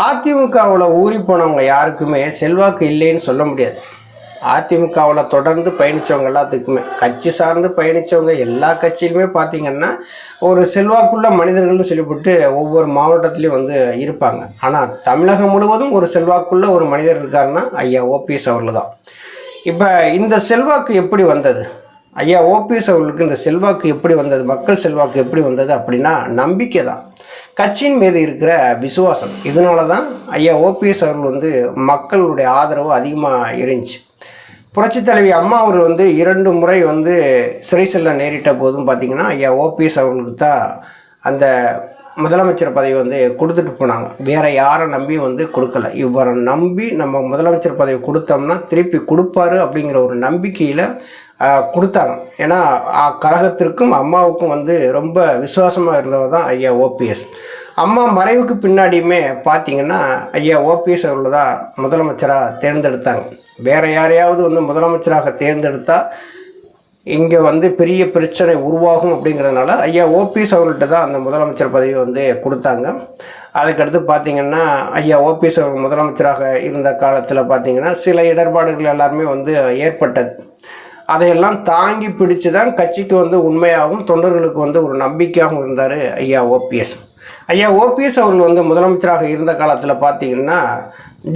அதிமுகவில் ஊறி போனவங்க யாருக்குமே செல்வாக்கு இல்லைன்னு சொல்ல முடியாது. அதிமுகவில் தொடர்ந்து பயணித்தவங்க எல்லாத்துக்குமே கட்சி சார்ந்து பயணித்தவங்க எல்லா கட்சியிலுமே பார்த்தீங்கன்னா ஒரு செல்வாக்குள்ள மனிதர்கள்னு சொல்லிவிட்டு ஒவ்வொரு மாவட்டத்துலேயும் வந்து இருப்பாங்க. ஆனால் தமிழகம் முழுவதும் ஒரு செல்வாக்குள்ள ஒரு மனிதர் இருக்காருன்னா ஐயா ஓபிஎஸ் அவர்கள் தான் இப்போ இந்த செல்வாக்கு எப்படி வந்தது? ஐயா ஓபிஎஸ் அவர்களுக்கு இந்த செல்வாக்கு எப்படி வந்தது? மக்கள் செல்வாக்கு எப்படி வந்தது அப்படின்னா நம்பிக்கை தான் கட்சியின் மீது இருக்கிற விசுவாசம். இதனால தான் ஐயா ஓபிஎஸ் அவர்கள் வந்து மக்களுடைய ஆதரவு அதிகமாக இருந்துச்சு. புரட்சித் தலைவி அம்மா அவர்கள் வந்து இரண்டு முறை வந்து சிறை செல்ல நேரிட்ட போதும் பார்த்தீங்கன்னா ஐயா ஓபிஎஸ் அவர்களுக்கு தான் அந்த முதலமைச்சர் பதவி வந்து கொடுத்துட்டு போனாங்க. வேறு யாரை நம்பி வந்து கொடுக்கல. இவரை நம்பி நம்ம முதலமைச்சர் பதவி கொடுத்தோம்னா திருப்பி கொடுப்பாரு அப்படிங்கிற ஒரு நம்பிக்கையில் கொடுத்தாங்க. ஏன்னா கழகத்திற்கும் அம்மாவுக்கும் வந்து ரொம்ப விசுவாசமாக இருந்தவர் தான் ஐயா ஓபிஎஸ். அம்மா மறைவுக்கு பின்னாடியுமே பார்த்தீங்கன்னா ஐயா ஓபிஎஸ் அவர்கள் தான் முதலமைச்சராக தேர்ந்தெடுத்தாங்க. வேறு யாரையாவது வந்து முதலமைச்சராக தேர்ந்தெடுத்தால் இங்கே வந்து பெரிய பிரச்சனை உருவாகும் அப்படிங்கிறதுனால ஐயா ஓபிஎஸ் அவர்கள்ட்ட தான் அந்த முதலமைச்சர் பதவி வந்து கொடுத்தாங்க. அதுக்கடுத்து பார்த்தீங்கன்னா ஐயா ஓபிஎஸ் அவர்கள் முதலமைச்சராக இருந்த காலத்தில் பார்த்தீங்கன்னா சில இடர்பாடுகள் எல்லாருமே வந்து ஏற்பட்டது. அதையெல்லாம் தாங்கி பிடிச்சு தான் கட்சிக்கு வந்து உண்மையாகவும் தொண்டர்களுக்கு வந்து ஒரு நம்பிக்கையாகவும் இருந்தார் ஐயா ஓபிஎஸ். ஐயா ஓபிஎஸ் அவர்கள் வந்து முதலமைச்சராக இருந்த காலத்தில் பார்த்தீங்கன்னா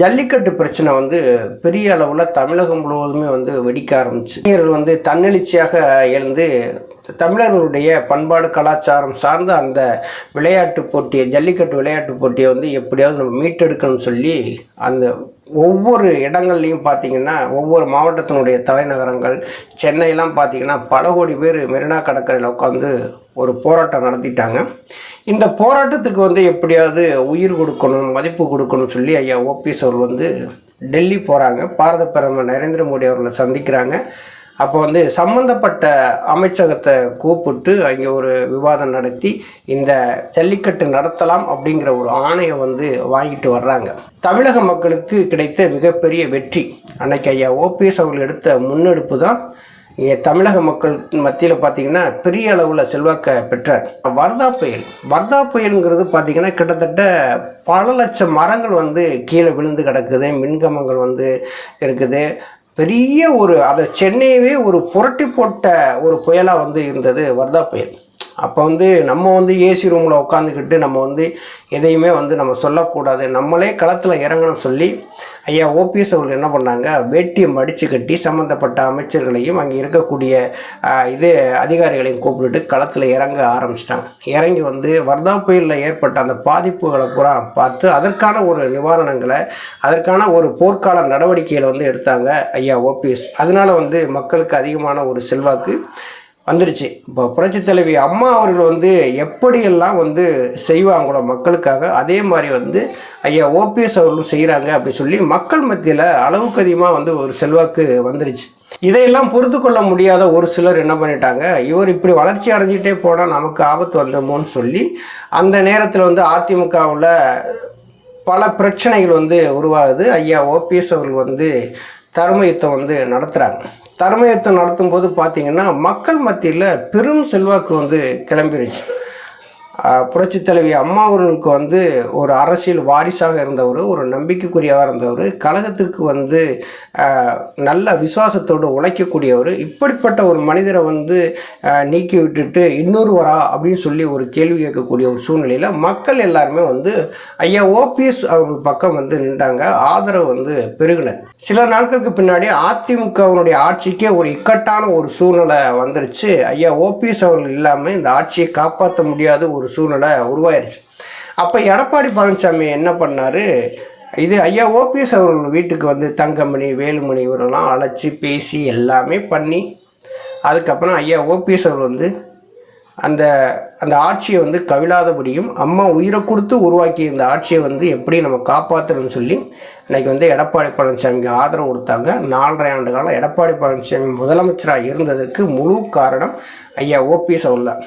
ஜல்லிக்கட்டு பிரச்சனை வந்து பெரிய அளவில் தமிழகம் முழுவதுமே வந்து வெடிக்க ஆரம்பிச்சு. இளைஞர்கள் வந்து தன்னெழுச்சியாக எழுந்து தமிழர்களுடைய பண்பாடு கலாச்சாரம் சார்ந்த அந்த விளையாட்டு போட்டியை ஜல்லிக்கட்டு விளையாட்டு போட்டியை வந்து எப்படியாவது நம்ம மீட்டெடுக்கணும்னு சொல்லி அந்த ஒவ்வொரு இடங்கள்லையும் பார்த்தீங்கன்னா ஒவ்வொரு மாவட்டத்தினுடைய தலைநகரங்கள் சென்னையெல்லாம் பார்த்திங்கன்னா பல கோடி பேர் மெரினா கடற்கரையில் உட்காந்து ஒரு போராட்டம் நடத்திட்டாங்க. இந்த போராட்டத்துக்கு வந்து எப்படியாவது உயிர் கொடுக்கணும் மதிப்பு கொடுக்கணும்னு சொல்லி ஐயா ஓபிஎஸ் அவர் வந்து டெல்லி போகிறாங்க பாரத பிரதமர் நரேந்திர மோடி அவர்களை சந்திக்கிறாங்க. அப்போ வந்து சம்மந்தப்பட்ட அமைச்சகத்தை கூப்பிட்டு அங்கே ஒரு விவாதம் நடத்தி இந்த ஜல்லிக்கட்டு நடத்தலாம் அப்படிங்கிற ஒரு ஆணையை வந்து வாங்கிட்டு வர்றாங்க. தமிழக மக்களுக்கு கிடைத்த மிகப்பெரிய வெற்றி. அன்னைக்கு ஐயா ஓபிஎஸ் அவர்கள் எடுத்த முன்னெடுப்பு தான் இங்கே தமிழக மக்கள் மத்தியில் பார்த்தீங்கன்னா பெரிய அளவில் செல்வாக்கை பெற்றார். வர்தா புயல். வர்தா புயலுங்கிறது பார்த்தீங்கன்னா கிட்டத்தட்ட பல லட்சம் மரங்கள் வந்து கீழே விழுந்து கிடக்குது மின்கம்பங்கள் வந்து இருக்குது. பெரிய ஒரு அதை சென்னையவே ஒரு புரட்டி போட்ட ஒரு புயலாக வந்து இருந்தது வர்தா புயல். அப்போ வந்து நம்ம வந்து ஏசி ரூமில் உட்காந்துக்கிட்டு நம்ம வந்து எதையுமே வந்து நம்ம சொல்லக்கூடாது. நம்மளே களத்தில் இறங்கணும் சொல்லி ஐயா ஓபிஎஸ் அவர்கள் என்ன பண்ணாங்க? வேட்டியை மடித்து கட்டி சம்மந்தப்பட்ட அமைச்சர்களையும் அங்கே இருக்கக்கூடிய இது அதிகாரிகளையும் கூப்பிட்டுட்டு களத்தில் இறங்க ஆரம்பிச்சிட்டாங்க. இறங்கி வந்து வர்தா புயலில் ஏற்பட்ட அந்த பாதிப்புகளை பூரா பார்த்து அதற்கான ஒரு நிவாரணங்களை அதற்கான ஒரு போர்க்கால நடவடிக்கைகளை வந்து எடுத்தாங்க ஐயா ஓபிஎஸ். அதனால வந்து மக்களுக்கு அதிகமான ஒரு செல்வாக்கு. வந்துடுச்சு இப்போ புரட்சி தலைவி அம்மா அவர்கள் வந்து எப்படியெல்லாம் வந்து செய்வாங்களோ மக்களுக்காக அதே மாதிரி வந்து ஐயா ஓபிஎஸ் அவர்களும் செய்கிறாங்க அப்படின்னு சொல்லி மக்கள் மத்தியில் அளவுக்கு அதிகமாக வந்து ஒரு செல்வாக்கு வந்துடுச்சு இதையெல்லாம் பொறுத்து கொள்ள முடியாத ஒரு சிலர் என்ன பண்ணிட்டாங்க இவர் இப்படி வளர்ச்சி அடைஞ்சிட்டே போனால் நமக்கு ஆபத்து வந்தோமோன்னு சொல்லி அந்த நேரத்தில் வந்து அதிமுகவில் பல பிரச்சனைகள் வந்து உருவாகுது. ஐயா ஓபிஎஸ் அவர்கள் வந்து தர்ம யுத்தம் வந்து நடத்துகிறாங்க தர்ம யுத்தம் நடத்தும் போது பார்த்தீங்கன்னா மக்கள் மத்தியில் பெரும் செல்வாக்கு வந்து கிளம்பிருச்சு. புரட்சி தலைவி அம்மா அவர்களுக்கு வந்து ஒரு அரசியல் வாரிசாக இருந்தவர் ஒரு நம்பிக்கைக்குரியவாக இருந்தவர் கழகத்திற்கு வந்து நல்ல விசுவாசத்தோடு உழைக்கக்கூடியவர் இப்படிப்பட்ட ஒரு மனிதரை வந்து நீக்கி விட்டுட்டு இன்னொருவரா அப்படின்னு சொல்லி ஒரு கேள்வி கேட்கக்கூடிய ஒரு சூழ்நிலையில் மக்கள் எல்லாருமே வந்து ஐயா ஓபிஎஸ் அவர்கள் பக்கம் வந்து நின்றாங்க ஆதரவு வந்து பெருகினது சில நாட்களுக்கு பின்னாடி அதிமுகவினுடைய ஆட்சிக்கே ஒரு இக்கட்டான ஒரு சூழ்நிலை வந்துருச்சு. ஐயா ஓபிஎஸ் அவர்கள் இல்லாமல் இந்த ஆட்சியை காப்பாற்ற முடியாத ஒரு சூழ்நிலை உருவாயிருச்சு. அப்போ எடப்பாடி பழனிசாமி என்ன பண்ணார்? இது ஐயா ஓபிஎஸ் அவர்கள் வீட்டுக்கு வந்து தங்கமணி வேலுமணி இவரெல்லாம் அழைச்சி பேசி எல்லாமே பண்ணி அதுக்கப்புறம் ஐயா ஓபிஎஸ் அவர் வந்து அந்த அந்த ஆட்சியை வந்து கவிழாதபடியும் அம்மா உயிரை கொடுத்து உருவாக்கிய இந்த ஆட்சியை வந்து எப்படி நம்ம காப்பாற்றணும்னு சொல்லி இன்றைக்கி வந்து எடப்பாடி பழனிசாமிக்கு ஆதரவு கொடுத்தாங்க. நாலரை ஆண்டு காலம் எடப்பாடி பழனிசாமி முதலமைச்சராக இருந்ததற்கு முழு காரணம் ஐயா ஓபிஎஸ் அவர் தான்.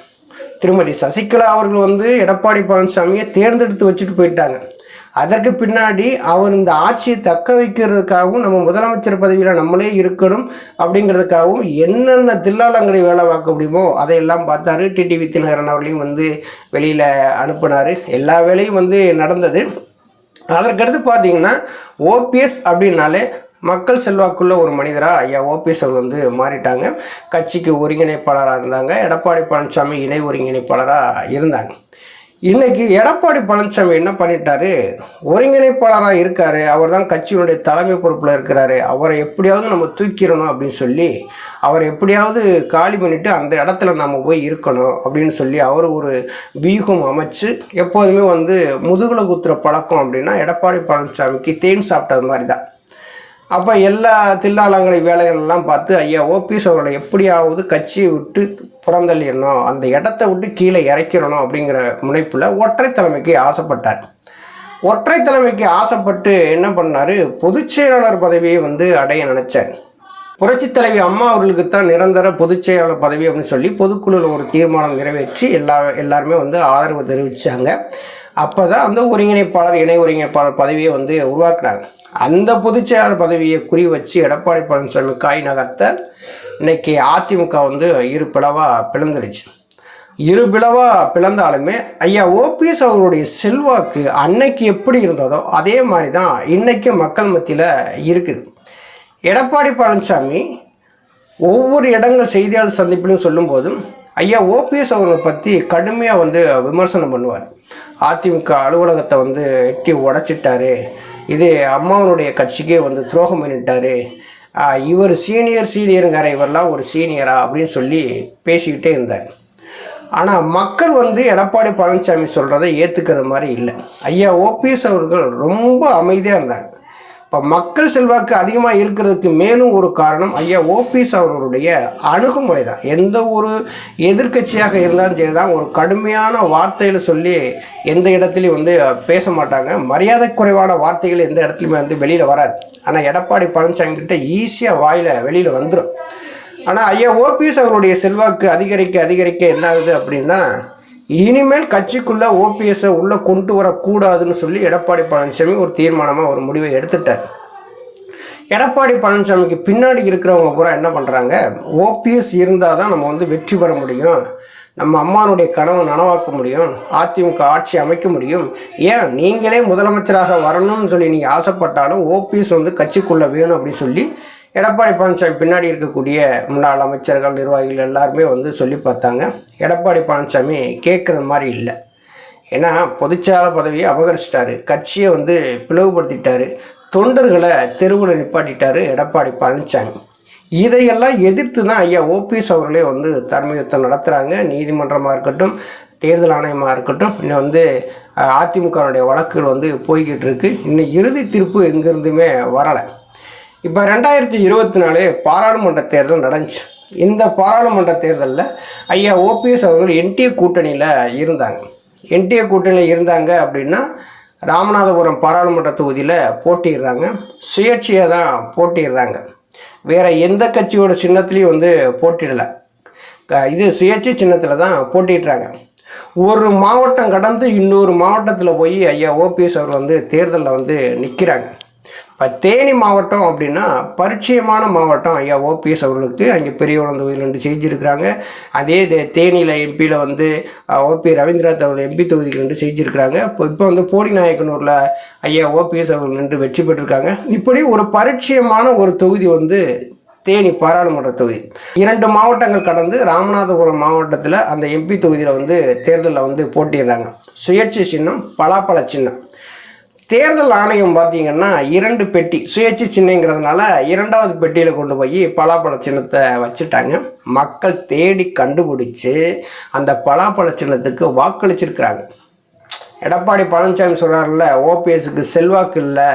திருமதி சசிகலா அவர்கள் வந்து எடப்பாடி பழனிசாமியை தேர்ந்தெடுத்து வச்சுட்டு போயிட்டாங்க. அதற்கு பின்னாடி அவர் இந்த ஆட்சியை தக்க வைக்கிறதுக்காகவும் நம்ம முதலமைச்சர் பதவியில் நம்மளே இருக்கணும் அப்படிங்கிறதுக்காகவும் என்னென்ன தில்லாலங்கடி வேலை பார்க்க முடியுமோ அதையெல்லாம் பார்த்தாரு. டிடிவி தினகரன் அவர்களையும் வந்து வெளியில் அனுப்புனார். எல்லா வேலையும் வந்து நடந்தது. அதற்கடுத்து பார்த்தீங்கன்னா ஓபிஎஸ் அப்படின்னாலே மக்கள் செல்வாக்குள்ள ஒரு மனிதராக ஐயா ஓபிஎஸ் அவர் வந்து மாறிட்டாங்க. கட்சிக்கு ஒருங்கிணைப்பாளராக இருந்தாங்க. எடப்பாடி பழனிசாமி இணை ஒருங்கிணைப்பாளராக இருந்தாங்க. இன்னைக்கு எடப்பாடி பழனிசாமி என்ன பண்ணிட்டாரு? ஒருங்கிணைப்பாளராக இருக்காரு. அவர் தான் கட்சியினுடைய தலைமை பொறுப்பில் இருக்கிறாரு. அவரை எப்படியாவது நம்ம தூக்கிடணும் அப்படின்னு சொல்லி அவரை எப்படியாவது காலி பண்ணிட்டு அந்த இடத்துல நம்ம போய் இருக்கணும் அப்படின்னு சொல்லி அவர் ஒரு வியூகம் அமைச்சு எப்போதுமே வந்து முதுகுல குத்துற பழக்கம் அப்படின்னா எடப்பாடி பழனிசாமிக்கு தேன் சாப்பிட்டது மாதிரி தான் அப்போ எல்லா தில்லாலங்கடை வேலைகள் எல்லாம் பார்த்து ஐயா ஓபிஎஸ் அவர்களை எப்படியாவது கட்சியை விட்டு புறந்தள்ளிடணும் அந்த இடத்த விட்டு கீழே இறக்கிறணும் அப்படிங்கிற முனைப்பில் ஒற்றை தலைமைக்கு ஆசைப்பட்டார். ஒற்றை தலைமைக்கு ஆசைப்பட்டு என்ன பண்ணார்? பொதுச்செயலாளர் பதவியை வந்து அடைய நினச்சார். புரட்சித் தலைவி அம்மா அவர்களுக்கு தான் நிரந்தர பொதுச் செயலாளர் பதவி அப்படின்னு சொல்லி பொதுக்குழுவில் ஒரு தீர்மானம் நிறைவேற்றி எல்லா எல்லாருமே வந்து ஆதரவு தெரிவித்தாங்க அப்போ தான் அந்த ஒருங்கிணைப்பாளர் இணை ஒருங்கிணைப்பாளர் பதவியை வந்து உருவாக்குனாங்க அந்த பொதுச்செயலாளர் பதவியை குறி வச்சு எடப்பாடி பழனிசாமி காய் நகர்த்த இன்னைக்கு அதிமுக வந்து இரு பிளவாக பிளந்துருச்சு. இரு பிளவாக பிளந்தாலுமே ஐயா ஓபிஎஸ் அவர்களுடைய செல்வாக்கு அன்னைக்கு எப்படி இருந்ததோ அதே மாதிரி தான் இன்றைக்கும் மக்கள் மத்தியில் இருக்குது. எடப்பாடி பழனிசாமி ஒவ்வொரு இடங்கள் செய்தியாளர் சந்திப்பிலும் சொல்லும்போதும் ஐயா ஓபிஎஸ் அவர்களை பற்றி கடுமையாக வந்து விமர்சனம் பண்ணுவார். அதிமுக அலுவலகத்தை வந்து எட்டி உடச்சிட்டாரு. இது அம்மாவனுடைய கட்சிக்கே வந்து துரோகம் பண்ணிட்டாரு. இவர் சீனியர் சீனியருங்கிற இவரெல்லாம் ஒரு சீனியரா அப்படின்னு சொல்லி பேசிக்கிட்டே இருந்தார். ஆனால் மக்கள் வந்து எடப்பாடி பழனிசாமி சொல்கிறத ஏற்றுக்கிற மாதிரி இல்லை. ஐயா ஓபிஎஸ் அவர்கள் ரொம்ப அமைதியாக இருந்தாங்க. இப்போ மக்கள் செல்வாக்கு அதிகமாக இருக்கிறதுக்கு மேலும் ஒரு காரணம் ஐயா ஓபிஎஸ் அவர்களுடைய அணுகுமுறை தான் எந்த ஒரு எதிர்க்கட்சியாக இருந்தாலும் சரி தான் ஒரு கடுமையான வார்த்தையில் சொல்லி எந்த இடத்துலையும் வந்து பேச மாட்டாங்க. மரியாதை குறைவான வார்த்தைகள் எந்த இடத்துலையுமே வந்து வெளியில் வராது. ஆனால் எடப்பாடி பழனிசாமி கிட்ட ஈஸியாக வாயில் வெளியில் வந்துடும் ஆனால் ஐயா ஓபிஎஸ் அவருடைய செல்வாக்கு அதிகரிக்க அதிகரிக்க என்ன ஆகுது அப்படின்னா இனிமேல் கட்சிக்குள்ளே ஓபிஎஸ்ஸை உள்ளே கொண்டு வரக்கூடாதுன்னு சொல்லி எடப்பாடி பழனிசாமி ஒரு தீர்மானமாக ஒரு முடிவை எடுத்துட்டார். எடப்பாடி பழனிசாமிக்கு பின்னாடி இருக்கிறவங்க பூரா என்ன பண்ணுறாங்க ஓபிஎஸ் இருந்தால் தான் நம்ம வந்து வெற்றி பெற முடியும். நம்ம அம்மானுடைய கனவை நனவாக்க முடியும். அதிமுக ஆட்சி அமைக்க முடியும். ஏன்? நீங்களே முதலமைச்சராக வரணும்னு சொல்லி நீங்கள் ஆசைப்பட்டாலும் ஓபிஎஸ் வந்து கட்சிக்குள்ளே வேணும் அப்படின்னு சொல்லி எடப்பாடி பழனிசாமி பின்னாடி இருக்கக்கூடிய முன்னாள் அமைச்சர்கள் நிர்வாகிகள் எல்லாருமே வந்து சொல்லி பார்த்தாங்க. எடப்பாடி பழனிசாமி கேட்குறது மாதிரி இல்லை. ஏன்னா பொதுச்செயலாளர் பதவியை அபகரிச்சிட்டாரு. கட்சியை வந்து பிளவுபடுத்திட்டாரு. தொண்டர்களை தெருவில் நிப்பாட்டிட்டாரு எடப்பாடி பழனிசாமி. இதையெல்லாம் எதிர்த்து தான் ஐயா ஓபிஎஸ் அவர்களே வந்து தலைமை யுத்தம் நடத்துகிறாங்க நீதிமன்றமாக இருக்கட்டும் தேர்தல் ஆணையமாக இருக்கட்டும் இன்னும் வந்து அதிமுகனுடைய அதிமுகவுடைய வழக்குகள் வந்து போய்கிட்டு இருக்கு. இன்னும் இறுதி தீர்ப்பு எங்கேருந்துமே வரலை. இப்போ ரெண்டாயிரத்தி இருபத்தி நாலு பாராளுமன்ற தேர்தல் நடந்துச்சு. இந்த பாராளுமன்ற தேர்தலில் ஐயா ஓபிஎஸ் அவர்கள் என்டிஏ கூட்டணியில் இருந்தாங்க. என்டிஏ கூட்டணியில் இருந்தாங்க அப்படின்னா ராமநாதபுரம் பாராளுமன்ற தொகுதியில் போட்டிடுறாங்க சுயேட்சையாக தான் போட்டிடுறாங்க வேறு எந்த கட்சியோட சின்னத்துலேயும் வந்து போட்டிடலை இது சுயேட்சை சின்னத்தில் தான் போட்டிடுறாங்க ஒரு மாவட்டம் கடந்து இன்னொரு மாவட்டத்தில் போய் ஐயா ஓபிஎஸ் அவர் வந்து தேர்தலில் வந்து நிற்கிறாங்க இப்போ தேனி மாவட்டம் அப்படின்னா பரிச்சயமான மாவட்டம் ஐயா ஓபிஎஸ் அவர்களுக்கு அங்கே பெரிய தொகுதியில் ரெண்டு செஞ்சுருக்கிறாங்க அதே தே- தேனியில் எம்பியில் வந்து ஓபி ரவீந்திரநாத் அவர்கள் எம்பி தொகுதிக்கு ரெண்டு செஞ்சுருக்கிறாங்க இப்போ இப்போ வந்து போடி நாயக்கனூரில் ஐயா ஓபிஎஸ் அவர்கள் நின்று வெற்றி பெற்றிருக்காங்க. இப்படி ஒரு பரிச்சயமான ஒரு தொகுதி வந்து தேனி பாராளுமன்ற தொகுதி. இரண்டு மாவட்டங்கள் கடந்து ராமநாதபுரம் மாவட்டத்தில் அந்த எம்பி தொகுதியில் வந்து தேர்தலில் வந்து போட்டிடுறாங்க சுயேட்சை சின்னம் பலாப்பழ சின்னம். தேர்தல் ஆணையம் பார்த்தீங்கன்னா இரண்டு பெட்டி சுயேட்சை சின்னங்கிறதுனால இரண்டாவது பெட்டியில் கொண்டு போய் பலாப்பழ சின்னத்தை வச்சுட்டாங்க. மக்கள் தேடி கண்டுபிடிச்சு அந்த பலாப்பழ சின்னத்துக்கு வாக்களிச்சிருக்கிறாங்க. எடப்பாடி பழனிசாமி சொல்கிறாருல்ல ஓபிஎஸ்க்கு செல்வாக்கு இல்லை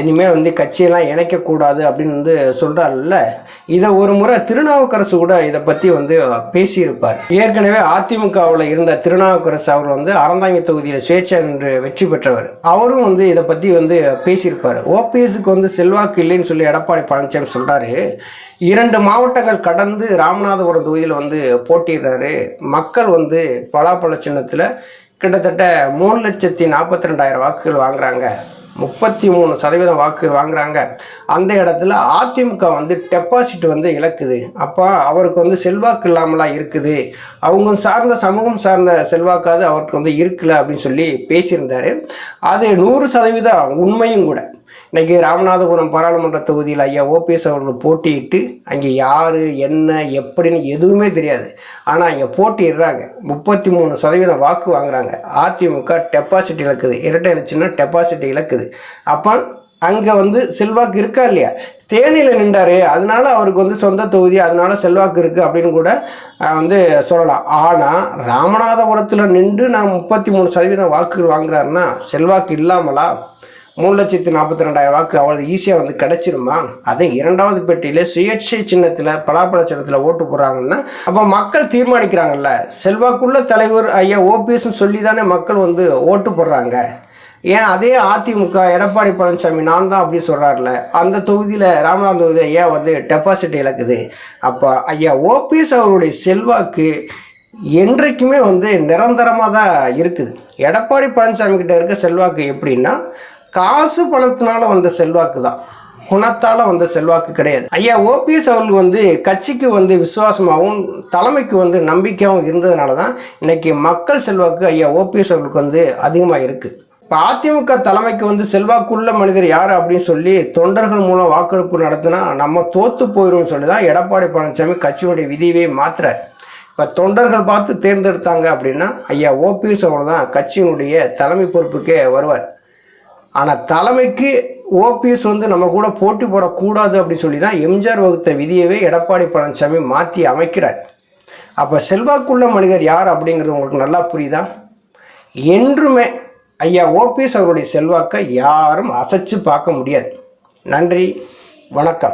இனிமேல் வந்து கட்சியெல்லாம் இணைக்கக்கூடாது அப்படின்னு வந்து சொல்கிறாருல்ல இதை ஒரு முறை திருநாவுக்கரசு கூட இதை பற்றி வந்து பேசியிருப்பார். ஏற்கனவே அதிமுகவில் இருந்த திருநாவுக்கரசு அவர் வந்து அறந்தாங்கி தொகுதியில் சுயேட்சை என்று வெற்றி பெற்றவர். அவரும் வந்து இதை பற்றி வந்து பேசியிருப்பார். ஓபிஎஸ்க்கு வந்து செல்வாக்கு இல்லைன்னு சொல்லி எடப்பாடி பழனிசாமி சொல்கிறாரு இரண்டு மாவட்டங்கள் கடந்து ராமநாதபுரம் தொகுதியில் வந்து போட்டிடுறாரு மக்கள் வந்து பலாப்பழ சின்னத்தில் கிட்டத்தட்ட மூணு லட்சத்தி நாற்பத்தி ரெண்டாயிரம் வாக்குகள் வாங்குறாங்க. முப்பத்தி மூணு சதவீதம் வாக்கு வாங்குறாங்க. அந்த இடத்துல அதிமுக வந்து டெபாசிட் வந்து இழக்குது. அப்போ அவருக்கு வந்து செல்வாக்கு இல்லாமலாம் இருக்குது. அவங்க சார்ந்த சமூகம் சார்ந்த செல்வாக்காவது அவருக்கு வந்து இருக்கல அப்படின்னு சொல்லி பேசியிருந்தாரு. அது நூறு சதவீதம் உண்மையும் கூட. இன்றைக்கி ராமநாதபுரம் பாராளுமன்ற தொகுதியில் ஐயா ஓபிஎஸ் அவர்கள் போட்டியிட்டு அங்கே யார் என்ன எப்படின்னு எதுவுமே தெரியாது. ஆனால் அங்கே போட்டிடுறாங்க முப்பத்தி மூணு சதவீதம் வாக்கு வாங்குறாங்க. அதிமுக டெபாசிட் இழக்குது. இரட்டை இலச்சுன்னா டெபாசிட் இழக்குது. அப்போ அங்கே வந்து செல்வாக்கு இருக்கா இல்லையா? தேனியில் நின்றாரு. அதனால அவருக்கு வந்து சொந்த தொகுதி அதனால செல்வாக்கு இருக்குது அப்படின்னு கூட வந்து சொல்லலாம். ஆனால் ராமநாதபுரத்தில் நின்று நான் முப்பத்தி மூணு சதவீதம் வாக்குகள் வாங்குறாருன்னா செல்வாக்கு இல்லாமலா? மூணு லட்சத்தி நாற்பத்தி ரெண்டாயிரம் வாக்கு அவ்வளவு ஈஸியாக வந்து கிடைச்சிருமா? அதே இரண்டாவது பெட்டியில் சுயேட்சை சின்னத்தில் பலாப்பழ சின்னத்தில் ஓட்டு போடுறாங்கன்னா அப்போ மக்கள் தீர்மானிக்கிறாங்கல்ல. செல்வாக்குள்ள தலைவர் ஐயா ஓபிஎஸ்ன்னு சொல்லி தானே மக்கள் வந்து ஓட்டு போடுறாங்க. ஏன் அதே அதிமுக எடப்பாடி பழனிசாமி நான் தான் அப்படி சொல்கிறாருல அந்த தொகுதியில் ராமநாதன் தொகுதியில் ஏன் வந்து டெபாசிட் இழக்குது. அப்போ ஐயா ஓபிஎஸ் அவருடைய செல்வாக்கு என்றைக்குமே வந்து நிரந்தரமாக தான் இருக்குது. எடப்பாடி பழனிசாமி கிட்ட இருக்க செல்வாக்கு எப்படின்னா காசு பணத்தினால வந்த செல்வாக்கு தான். குணத்தால் வந்த செல்வாக்கு கிடையாது. ஐயா ஓபிஎஸ் அவர்கள் வந்து கட்சிக்கு வந்து விசுவாசமாகவும் தலைமைக்கு வந்து நம்பிக்கையாகவும் இருந்ததுனால தான் இன்னைக்கு மக்கள் செல்வாக்கு ஐயா ஓபிஎஸ் அவர்களுக்கு வந்து அதிகமாக இருக்குது இப்போ அதிமுக தலைமைக்கு வந்து செல்வாக்குள்ள மனிதர் யார் அப்படின்னு சொல்லி தொண்டர்கள் மூலம் வாக்கெடுப்பு நடத்தினா நம்ம தோத்து போயிடும்னு சொல்லி தான் எடப்பாடி பழனிசாமி கட்சியுடைய விதியவே மாத்திரார் இப்போ தொண்டர்கள் பார்த்து தேர்ந்தெடுத்தாங்க அப்படின்னா ஐயா ஓபிஎஸ் அவர் தான் கட்சியினுடைய தலைமை பொறுப்புக்கே வருவார். ஆனால் தலைமைக்கு ஓபிஎஸ் வந்து நம்ம கூட போட்டி போடக்கூடாது அப்படின்னு சொல்லி தான் எம்ஜிஆர் வகுத்த விதியவே எடப்பாடி பழனிசாமி மாற்றி அமைக்கிறார். அப்போ செல்வாக்குள்ள மனிதர் யார் அப்படிங்கிறது உங்களுக்கு நல்லா புரியுதா? என்றுமே ஐயா ஓபிஎஸ் அவருடைய செல்வாக்கை யாரும் அசைச்சு பார்க்க முடியாது. நன்றி வணக்கம்.